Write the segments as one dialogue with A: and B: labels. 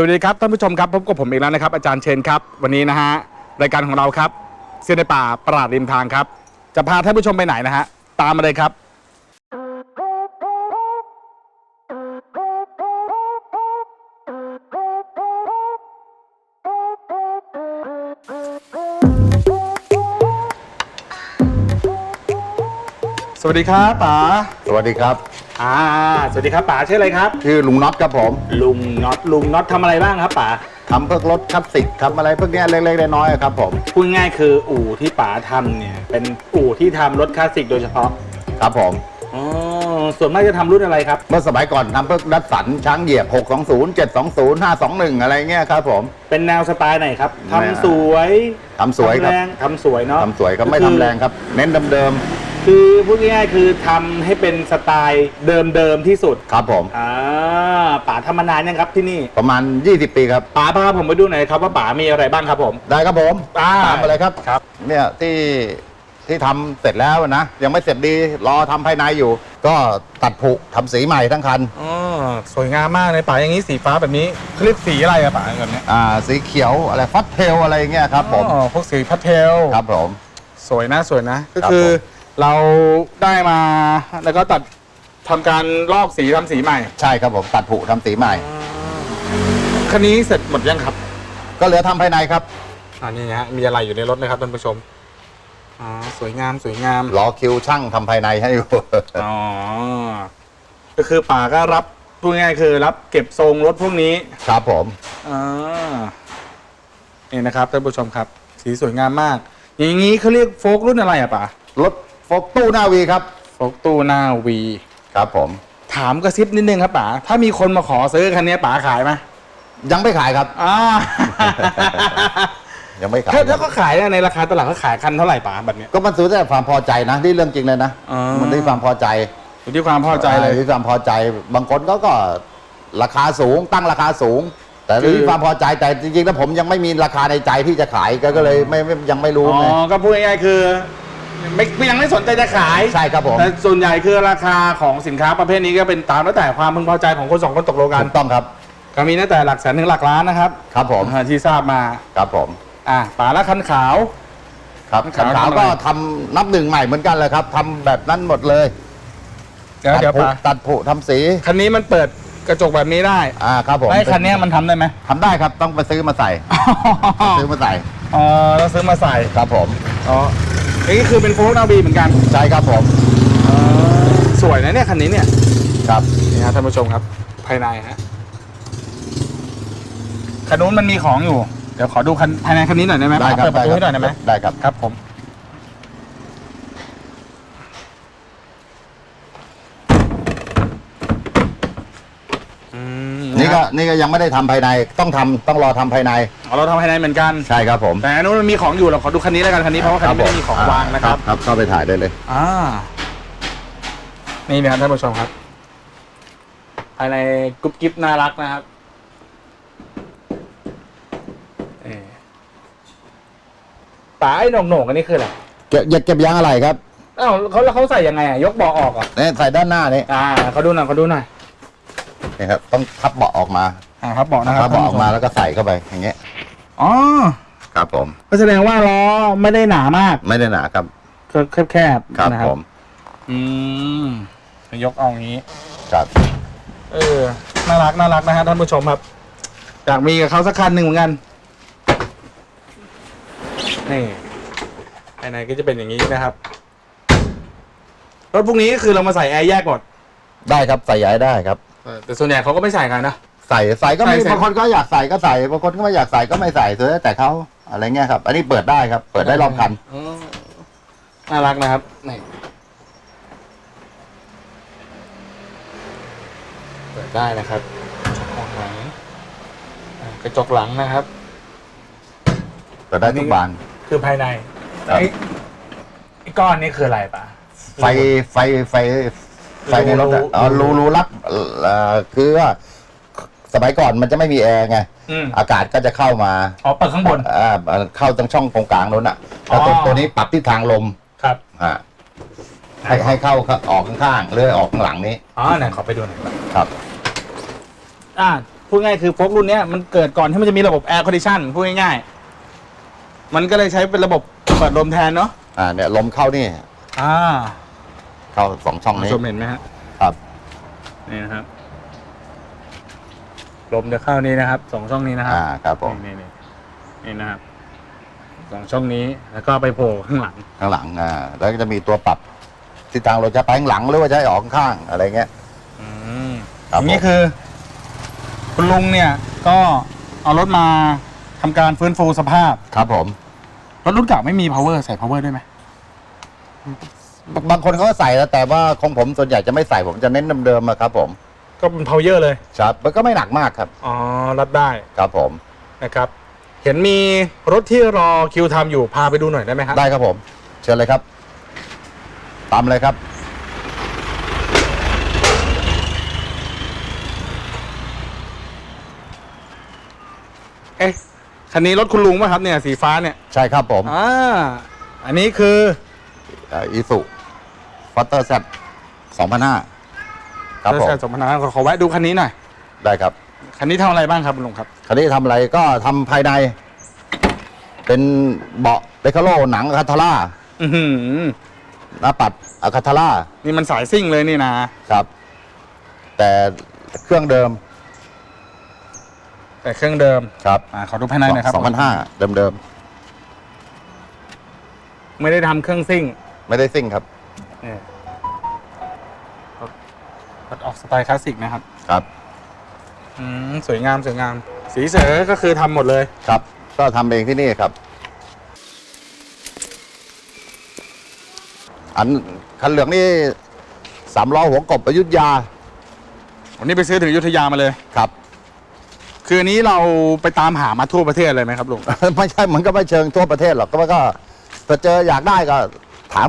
A: สวัสดีครับท่านผู้ชมครับพบกับผมอีกแล้วนะครับอาจารย์เชนครับวันนี้นะฮะรายการของเราครับเสื้อในป่าประหลาดริมทางครับ จะพาท่านผู้ชมไปไหนนะฮะตามมาเลยครับ สวัสดีครับป๋า
B: สวัสดีครับ
A: อ่า สวัสดีครับป๋าชื่ออะไรครับ
B: ชื่อลุงน็อตครับผม
A: ลุงน็อตลุงน็อตทำอะไรบ้างครับป๋า
B: ทำพวกรถคลาสสิกทำอะไรพวกเนี้ยเล็กๆน้อยๆครับผม
A: พูดง่ายๆคืออู่ที่ป๋าทำเนี่ย เป็นอู่ที่ทำรถคลาสสิกโดยเฉพาะ
B: ครับผม
A: อ๋อส่วนมากจะทำรุ่นอะไรครับ
B: เมื่อสมัยก่อนทำพวกดัตสันช้างเหยียบ 620 720 521 อะไรเงี้ยครับผม
A: เป็นแนวสไตล์ไหนครับ
B: แนว
A: ทำสวย
B: ทำสวยครับ
A: ทำแรงทำสวยเนาะ
B: ทำสวยครับไม่ทำแรงครับ เน้นเดิม
A: คือพูดง่ายๆคือทำให้เป็นสไตล์เดิมๆที่สุด
B: ๆครับผม
A: อ่าป๋าทำมานานยังครับที่นี่
B: ประมาณ 20 ปีครับ
A: ป๋าพาผมไปดูหน่อยครับว่าป๋ามีอะไรบ้างครับผม
B: ได้ครับผม
A: อ่า
B: ตามมาเลยครับ
A: ครับ
B: เนี่ยที่ที่ทำเสร็จแล้วนะ ยังไม่เสร็จดีรอทำภายในอยู่ ก็ตัดผุทำสีใหม่ทั้งคัน
A: อ๋อสวยงามมากเลยป๋าอย่างนี้สีฟ้าแบบนี้เขาเรียกสีอะไรอะป๋าแบบนี้
B: อ่าสีเขียวอะไรฟัดเทลอะไรเงี้ยครับผม
A: อ๋อพวกสีพัสเทล
B: ครับผม
A: สวยนะสวยนะ ก็
B: ครับ
A: คือ
B: ผม
A: เราได้มาแล้วก็ตัดทำการลอกสีทำสีใหม่
B: ใช่ครับผมตัดผุทำสีใหม่
A: คันนี้เสร็จหมดยังครับ
B: ก็เหลือทำภายในครับ
A: อันนี้ฮะมีอะไรอยู่ในรถนะครับท่านผู้ชมอ๋อสวยงามสวยงาม
B: รอคิวช่างทำภายในให้อยู่
A: อ๋อก็คือป่าก็รับพูดง่ายๆคือรับเก็บทรงรถพวกนี้
B: ครับผม
A: อ่านี่นะครับท่านผู้ชมครับ สีสวยงามมาก อย่างนี้เขาเรียกโฟกรุ่นอะไรอะป่าร
B: ถโฟกตู้หน้าวีครับ
A: โฟกตู้หน้าวี
B: ครับผม
A: ถามกระซิบนิดนึงครับป๋าถ้ามีคนมาขอซื้อคันนี้ป๋าขายไหม
B: ยังไม่ขายครับ
A: อ่า
B: ยังไม่ขาย
A: ถ้าถ้าเขาขายเนี่ยในราคาตลาดเขาขายคันเท่าไหร่ป๋าแบบเนี้ย
B: ก็มันซื้อแต่ความพอใจนะที่เรื่องจริงเลยนะ
A: อ๋อ
B: มันที่ความพอใจ
A: อยู่ที่ความพอใจเลย
B: ที่ความพอใจ บางคนก็ก็ราคาสูงตั้งราคาสูง แต่
A: คือ
B: ที่ความพอใจแต่จริงๆแล้วผมยังไม่มีราคาในใจที่จะขายก็ก็เลยไม่ไม่ยังไม่รู้
A: อ๋อ
B: ไง
A: ก็พูดง่ายๆคือ ไม่ยังไม่สนใจจะขาย
B: ใช่ครับผม
A: แต่ส่วนใหญ่คือราคาของสินค้าประเภทนี้ก็เป็นตามแล้วแต่ความพึงพอใจของคนสองคนตกลงกัน
B: ถูกต้องครับ
A: ก็มีตั้งแต่หลักแสนถึงหลักล้านนะครับ
B: ครับผม
A: อ่าที่ทราบมา
B: ครับผม
A: อะป๋าละคันขาว
B: ครับ
A: ขาว
B: ขาว
A: ทำอะไร
B: ก็ทำนับหนึ่งใหม่เหมือนกันเลยครับทำแบบนั้นหมดเลย
A: เดี๋ยวเดี๋ยว
B: ตัดผุ
A: ป๋า
B: ตัดผุทำสี
A: คันนี้มันเปิดกระจกแบบนี้ได้
B: อ่าครับผม
A: ไอ้คันเนี้ยมันทำได้ไหม
B: ทำได้ครับต้องไปซื้อมาใส่ ซื้อมาใส่
A: อ๋อเราซื้อมาใส่
B: ครับผม
A: อ๋อ นี่คือเป็นโฟล์กนาบีเหมือนกัน
B: ใช่ครับผม
A: สวยนะเนี่ยคันนี้เนี่ย
B: ครับ
A: นี่ฮะท่านผู้ชมครับ ภายในฮะคันนู้นมันมีของอยู่ เดี๋ยวขอดูคันภายในคันนี้หน่อยได้ไหม
B: ได้ครับ
A: เปิดประตูให้หน่อยได้ไหม
B: ได้ครับ
A: ครับผม
B: นี่ก็นี่ก็ยังไม่ได้ทำภายในต้องทำต้องรอทำภายใน
A: อ๋อเราทำภายในเหมือนกัน
B: ใช่ครับผม
A: แต่อันนู้นมันมีของอยู่เราขอดูคันนี้แล้วกันคันนี้เพราะว่าคันนี้ไม่ได้มีของวางนะครับ
B: ครับเข้าไปถ่ายได้เลย
A: อ่า นี่นะครับท่านผู้ชมครับ ภายในกรุ๊ปกิ๊บน่ารักนะครับเอ่อป๋าไอ้โหน่งโหน่งๆอันนี้คืออะไร
B: เก็บเก็บยางอะไรครับ
A: อ้าวเขาแล้วเขาใส่ยังไงอะยกเบาะออกเหรอะ
B: เนี่ยใส่ด้านหน้านี่
A: อ่าเขาดูหน่อยเขาดูหน่อย
B: นี่ครับต้องทับเบาะออกมา
A: อ่าครับเบาะนะครับ
B: ทับเบาะออกมาแล้วก็ใส่เข้าไปอย่างเงี้ย
A: อ๋อ
B: ครับผม
A: ก็แสดงว่าล้อไม่ได้หนามาก
B: ไม่ได้หนาครับ
A: ก็แคบๆ
B: ครับ
A: นะ
B: ผม
A: อืมยกเอาอย่างนี้
B: ครับ
A: เออ น่ารัก น่ารักนะฮะท่านผู้ชมครับ อยากมีกับเขาสักคันหนึ่งเหมือนกัน นี่ภายในก็จะเป็นอย่างนี้นะครับ รถพวกนี้คือเรามาใส่แอร์แยกหมด
B: ได้ครับใส่ย้ายได้ครับ
A: เออ แต่ส่วนใหญ่เขาก็ไม่ใส่กันนะ
B: ใส่ใส่ก็มี
A: ใส่ใส่
B: บางคนก็อยากใส่ก็ใส่บางคนก็ไม่อยากใส่ก็ไม่ใส่สุดแล้วแต่เขาอะไรเงี้ยครับ อันนี้เปิดได้ครับ เปิดได้รอบคัน
A: อ๋อน่ารักนะครับนี่เปิดได้นะครับกระจกหลังอ่ากระจกหลังนะครับ
B: เปิดได้ทุกบาน
A: คือภายใน
B: ครับ
A: ไอ้ไอ้ก้อนนี้คืออะไรปะ
B: ไฟไฟไฟไฟ ในรถอะ
A: รู
B: อ๋อรูรูรับเอ่อคือว่าสมัยก่อนมันจะไม่มีแอร์ไง
A: อืม
B: อากาศก็จะเข้ามา
A: อ๋อเปิดข้างบน
B: อ่าเข้าตรงช่องตรงกลางนู้นอะแล้วตัว
A: อ๋อ
B: ตัวนี้ปรับทิศทางลม
A: ครับ
B: อ่าให้ให้เข้าออกข้างๆหรือออกข้างหลังนี้
A: อ๋อไหนขอไปดูหน่อยก่อน
B: ครับ
A: อ่าพูดง่ายคือโฟกรุ่นเนี้ยมันเกิดก่อนที่มันจะมีระบบแอร์คอนดิชันพูดง่ายๆมันก็เลยใช้เป็นระบบเปิดลมแทนเนาะ
B: อ่าเนี่ยลมเข้านี่
A: อ่า
B: เข้าสองช่อง
A: คุณ
B: นี้
A: ผู้ชมเห็นไหมฮะ
B: ครับ
A: นี่นะครับลมจะเข้านี้นะครับสองช่องนี้นะครับ
B: อ่าครับผม
A: นี่นี่นี่นะครับสองช่องนี้แล้วก็ไปโผล่ข้างหลัง
B: ข้างหลังอ่าแล้วก็จะมีตัวปรับทิศทางเราจะไปข้างหลังหรือว่าจะให้ออกข้างๆอะไรเงี้ย
A: อืม
B: ครั
A: อบย่างนี้
B: ผม
A: คือ คุณลุงเนี่ย ก็เอารถมาทำการฟื้นฟูสภาพ
B: ครับผม
A: รถรุ่นเก่าไม่มี power ใส่ power ด้วยไหม
B: บางบางคนเขาก็ใส่แล้วแต่ว่าของผมส่วนใหญ่จะไม่ใส่ผมจะเน้นเดิมๆอะครับผม
A: ก็เป็น power เลย
B: ครับมันก็ไม่หนักมากครับ
A: อ๋อ รัดได้
B: ครับผม
A: นะครับ เห็นมีรถที่รอคิวทำอยู่ พาไปดูหน่อยได้ไหมครับ
B: ได้ครับผม เชิญเลยครับ ตามเลยครับ
A: เอ๊ะ คันนี้รถคุณลุงป่ะครับเนี่ย สีฟ้าเนี่ย
B: ใช่ครับผม
A: อ่า อันนี้คือ
B: อีสุ ฟัตเตอร์แซสองพันห้าครับผม
A: เออสองพันห้าขอแวะดูคันนี้หน่อย
B: ได้ครับ
A: คันนี้ทำอะไรบ้างครับคุณลุงครับ
B: คันนี้ทำอะไรก็ทำภายใน เป็นเบาะเบคาโลหนังอะคาทาร่า
A: อือหือ
B: หน้าปัดอะคาทาร่า
A: นี่มันสายซิ่งเลยนี่นะ
B: ครับ แต่เครื่องเดิม
A: แต่เครื่องเดิม
B: ครับ
A: อ่าขอดูภายในหน่อยครับ
B: สองพันห้าเดิมเดิม
A: ไม่ได้ทำเครื่องซิ่ง
B: ๆไม่ได้ซิ่งครับ
A: นี่รถรถออกสไตล์คลาสสิกนะครับ
B: ครับ
A: อืมสวยงามสวยงาม สีเสือก็คือทำหมดเลย
B: ครับ ก็ทำเองที่นี่ครับ อันคันเหลืองนี่สามล้อหัวกบอยุธยา
A: วันนี้ไปซื้อถึงอยุธยามาเลย
B: ครับ
A: คืออันนี้เราไปตามหามาทั่วประเทศเลยไหมครับลุง
B: ไม่ใช่มันก็ไม่เชิงทั่วประเทศหรอกก็ว่าก็ถ้าเจออยากได้ก็ถาม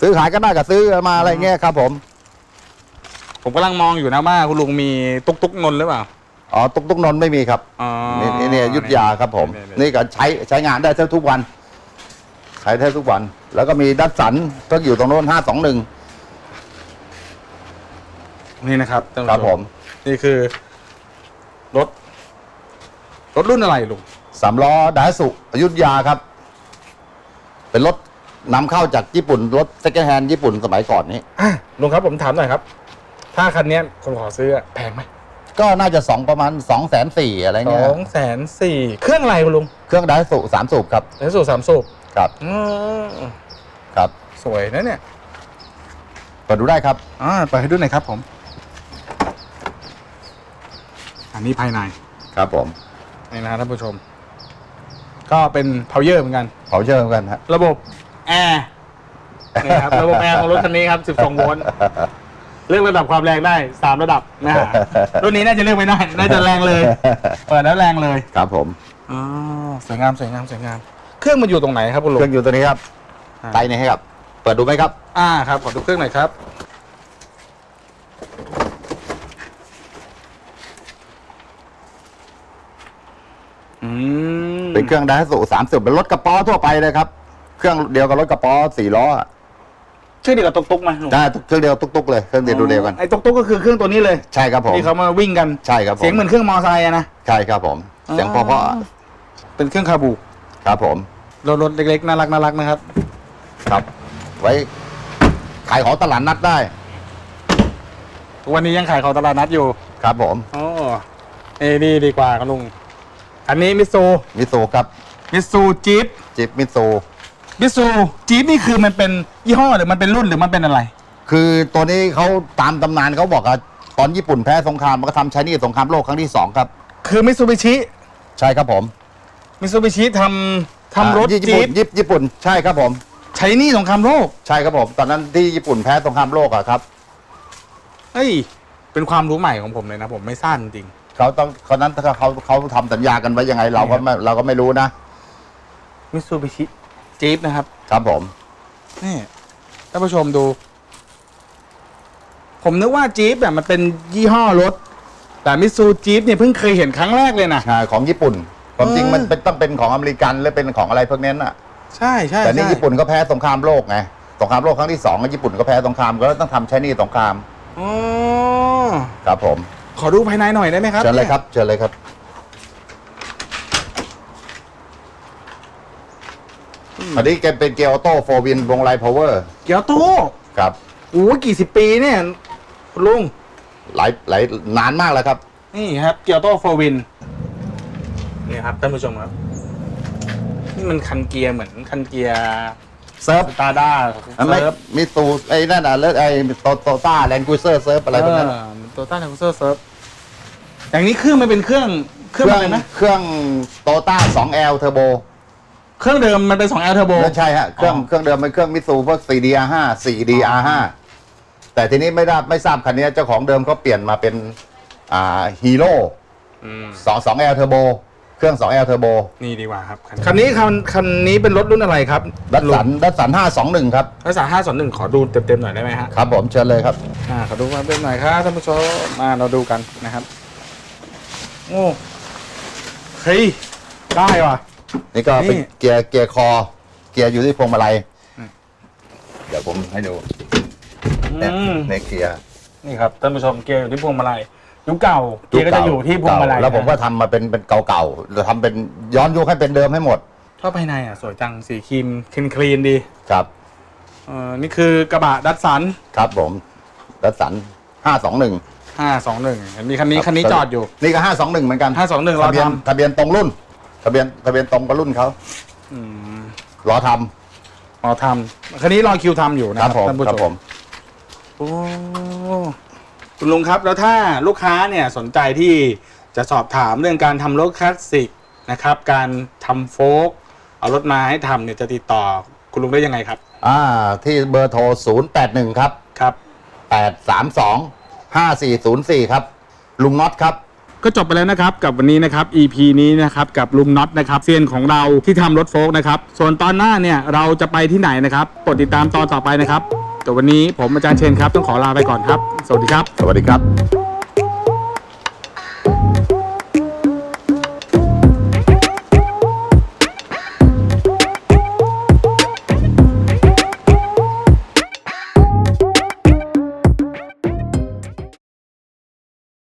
B: ซื้อขายก็ได้ก็ซื้อมาอะไรเงี้ยครับ ผม
A: ผมกำลังมองอยู่นะว่าคุณลุงมีตุ๊กตุ๊กนนท์หรือเปล่า
B: อ๋อตุกตุกนนท์ไม่มีครับ
A: อ๋อ
B: นี่นี่นี่อยุทธยาครับ ผม
A: นี่
B: นี่ก็ใช้ใช้งานได้แทบทุกวันใช้แทบทุกวัน แล้วก็มีดัตสันก็อยู่ตรงโน้นห้าสองหนึ่ง
A: นี่นะครับท่านผู้ช
B: ครับผม
A: นี่คือ รถ รถรุ่นอะไรลุง
B: สามล้อดาสุอยุธยาครับ เป็นรถ นำเข้าจากญี่ปุ่นรถเซ็กแฮนด์ญี่ปุ่นสมัยก่อนนี้
A: อะลุงครับผมถามหน่อยครับ ถ้าคันเนี้ยคนขอซื้ออะแพงไหม
B: ก็น่าจะสองประมาณสองแสนสี่อะไร
A: ส
B: เงี้ย
A: องแสนสี่เครื่องอะไรคุณลุง
B: เครื่องดาสุสามสูบครับ
A: ในสูตรสามสูบ
B: ครับ
A: อืม
B: ครับ
A: สวยนะเนี่ย
B: เปิดดูได้ครับ
A: อ่าเปิดให้ดูหน่อยครับผม อันนี้ภายใน
B: ครับผม
A: นี่นะฮะท่านผู้ชม ก็เป็นเพาเยอร์เหมือนกัน
B: เผาเชื่อมกันฮะ
A: ระบบ แอร์นี่ครับระบบแอร์ของรถคันนี้ครับ 12 โวลต์เลือกระดับความแรงได้ 3 ระดับนะฮะรุ่นนี้น่าจะเลือกไม่ได้ น่าจะแรงเลย เปิดแล้วแรงเลย
B: ครับผม
A: อ๋อสวยงามสวยงามสวยงาม เครื่องมันอยู่ตรงไหนครับคุณลุ
B: เค
A: ง
B: รื่องอยู่ตัวนี้ครับ
A: อ่า
B: ไตนี่ให้ครับ เปิดดูไหมครับ
A: อ่าครับขอดูเครื่องหน่อยครับอืม
B: เป็นเครื่องดาสุสามสูบเป็นรถกระป๋อทั่วไปเลยครับ เครื่องเดียวกับรถกระป๋อสี่ล้ออะ
A: ชื่อเดียวกับตุ๊กตุ๊กไหมลุง
B: ได้เครื่องเดียวตุ๊กๆเลยเครื่องเดียวดูเดียวกัน
A: ไอ้ตุ๊กตุ๊กก็คือเครื่องตัวนี้เลย
B: ใช่ครับผม
A: ที่เขามาวิ่งกัน
B: ใช่ครับผม
A: เสียงเหมือนเครื่องมอไซค์อะนะ
B: ใช่ครับผม เสียงเพราะ
A: เป็นเครื่องคาบู
B: ๆครับผม
A: รถรถเล็กๆน่ารักน่ารักนะครับ
B: ครับ ไว้ขายของตลาดนัดได้
A: ทุกวันนี้ยังขายของตลาดนัดอยู่
B: ครับผม
A: อ๋อเอ้ดีดีกว่าครับลุง อันนี้มิตซู
B: มิซูครับ
A: มิตซูจี๊ป
B: จิบมิซู
A: มิตซูจี๊ปนี่คือมันเป็นยี่ห้อหรือมันเป็นรุ่นหรือมันเป็นอะไร
B: คือตัวนี้เขาตามตำนานเขาบอกว่าตอนญี่ปุ่นแพ้สงครามมันก็ทำใช้นี่สงครามโลกครั้งที่สองครับ
A: คือมิตซูบิชิ
B: ใช่ครับผม
A: มิตซูบิชิทำทำรถ
B: อ่าญี่
A: จี๊
B: ปุ่
A: ป
B: นญี่ญี่ปุ่นใช่ครับผม
A: ใช้หนี่สงครามโลก
B: ใช่ครับผม ตอนนั้นที่ญี่ปุ่นแพ้สงครามโลกอะครับ
A: เฮ้ยเป็นความรู้ใหม่ของผมเลยนะผมไม่ทราบจริง
B: เขาต้องเขานั้นถ้าเขาเขาทำสัญญากันไว้ยังไงเราก็ไม่เราก็ไม่รู้นะ
A: มิตซูบิชิ จี๊ปนะครับ
B: ครับผม
A: นี่ท่านผู้ชมดู ผมนึกว่าจี๊ปแบบมันเป็นยี่ห้อรถ แต่มิตซูจี๊ปเนี่ยเพิ่งเคยเห็นครั้งแรกเลยนะ
B: ใช่ของญี่ปุ่น ความจริง
A: เออ
B: มันเป็นต้องเป็นของอเมริกันหรือเป็นของอะไรพวกนี้น่ะ
A: ใช่ใช่
B: แต่นี่
A: ใช่
B: ญี่ปุ่นก็แพ้สงครามโลกไง สงครามโลกครั้งที่สองญี่ปุ่นก็แพ้สงครามก็ต้องทำใช้หนี่สงคราม
A: อ๋อ
B: ครับผม
A: ขอดูภายในหน่อยได้ไหมครับ
B: เชิญเลยครับ เชิญเลยครับ อันนี้แกเป็นเกียร์ออโต้โฟวินวงไลพาวเวอร์
A: เกียวโต้
B: ครับ
A: โอ้กี่สิบปีเนี่ยคุณลุง
B: หลายหลายนานมากแล้วครับ
A: นี่ครับเกียวโต้โฟวินนี่ครับท่านผู้ชมครับ นี่มันคันเกียร์เหมือนคันเกียร์
B: เซิร์ฟ
A: สตาร์ด้า
B: อันไม่
A: เซิร์ฟ
B: มีตูไอ้นั่นอะเลิศไอ้โตโตต้าแลนกูเซอร์เซิร์ฟอะไรพวกนั้น
A: โตต้าแลนด์เซอร์เซิร์ฟอย่างนี้เครื่องมันเป็นเครื่องเครื่องอะไรนะ
B: เครื่องโตต้า 2L เทอร์โบ
A: เครื่องเดิมมันเป็น 2L Turbo
B: ไม่ใช่ฮะเครื่อง
A: อ๋อ
B: เครื่องเดิมเป็นเครื่องมิตซูพวก 4DR5 4DR5 แต่ทีนี้ไม่ได้ไม่ทราบคันนี้เจ้าของเดิมเขาเปลี่ยนมาเป็นอ่าฮีโร่
A: อืม
B: 2 2L เทอร์โบเครื่อง 2L เทอร์โบ
A: นี่ดีกว่าครับคันคันนี้คันคันนี้เป็นรถรุ่นอะไรครับ
B: ดัตสันดัตสัน521ครับ
A: ภาษาห้าสอนหนึ่งขอดูเต็มๆหน่อยได้ไหมฮะ
B: ครับผมเชิญเลยครับ
A: อ่าขอดูมาเต็มหน่อยครับท่านผู้ชมมาเราดูกันนะครับโอ้เฮ้ยได้ว่ะ
B: นี่ก็เป็น
A: นี่
B: เกียร์เกียร์คอ เกียร์อยู่ที่พวงมาลัย
A: อืม
B: เดี๋ยวผมให้ดูเนี่ย
A: อืม
B: ในเกียร์
A: นี่ครับท่านผู้ชมเกียร์อยู่ที่พวงมาลัยยุคเก่าเกียร์ก็จะอยู่ที่พวงมาลัย
B: แล้วผมก็ทำมาเป็นเป็นเก่าๆเราทำเป็นย้อนยุคให้เป็นเดิมให้หมด
A: ชอบภายในอะสวยจังสีครีมคลีนคลีนดี
B: ครับ
A: เออนี่คือกระบะดัตสัน
B: ครับผมดัตสันห้าสองหนึ่ง
A: ห้าสองหนึ่งเห็นมีคันนี้คันนี้จอดอยู่
B: นี่ก็ห้าสองหนึ่งเหมือนกัน
A: 521
B: ทะเบียน
A: เราทำ
B: ทะเบียนตรงรุ่น ทะเบียนทะเบียนตรงกับรุ่นเขา
A: อืม
B: รอท
A: อ๋อทำคันนี้รอคิวทำอยู่ำนะ
B: ค
A: ค
B: รั
A: รั
B: บบผม
A: ท่านผู้
B: ครั
A: ช
B: บผม
A: มโอ้คุณลุงครับแล้วถ้าลูกค้าเนี่ยสนใจที่จะสอบถามเรื่องการทำรถคลาสสิกนะครับ การทำโฟกเอารถมาให้ทำเนี่ยจะติดต่อคุณลุงได้ยังไงครับ
B: อ่าที่เบอร์โทร 0 8 1 ครับ
A: ครับ
B: 8 3 2 5 4 0 4 ครับ ลุงน็อตครับ
A: ก็จบไปแล้วนะครับกับวันนี้นะครับ EP นี้นะครับกับลุงน็อตนะครับเซียนของเราที่ทำรถโฟล์กนะครับส่วนตอนหน้าเนี่ยเราจะไปที่ไหนนะครับกดติดตามตอนต่อไปนะครับแต่วันนี้ผมอาจารย์เชนครับต้องขอลาไปก่อนครับ สวัสดีครับ
B: สวัสดีครับ